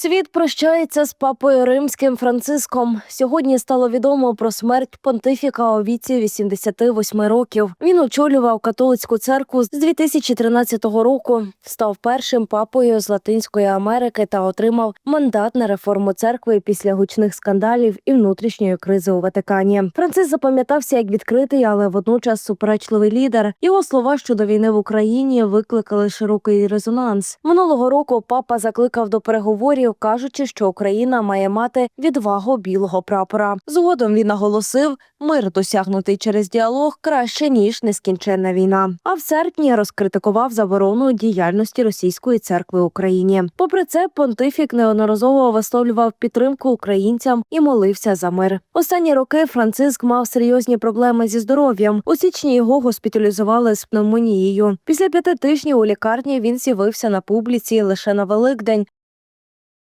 Світ прощається з папою римським Франциском. Сьогодні стало відомо про смерть понтифіка у віці 88 років. Він очолював католицьку церкву з 2013 року. Став першим папою з Латинської Америки та отримав мандат на реформу церкви після гучних скандалів і внутрішньої кризи у Ватикані. Франциск запам'ятався як відкритий, але водночас суперечливий лідер. Його слова щодо війни в Україні викликали широкий резонанс. Минулого року папа закликав до переговорів, кажучи, що Україна має мати відвагу білого прапора. Згодом він наголосив, мир досягнутий через діалог краще ніж нескінченна війна. А в серпні розкритикував заборону діяльності російської церкви в Україні. Попри це, понтифік неодноразово висловлював підтримку українцям і молився за мир. Останні роки Франциск мав серйозні проблеми зі здоров'ям. У січні його госпіталізували з пневмонією. Після п'яти тижнів у лікарні він з'явився на публіці лише на Великдень,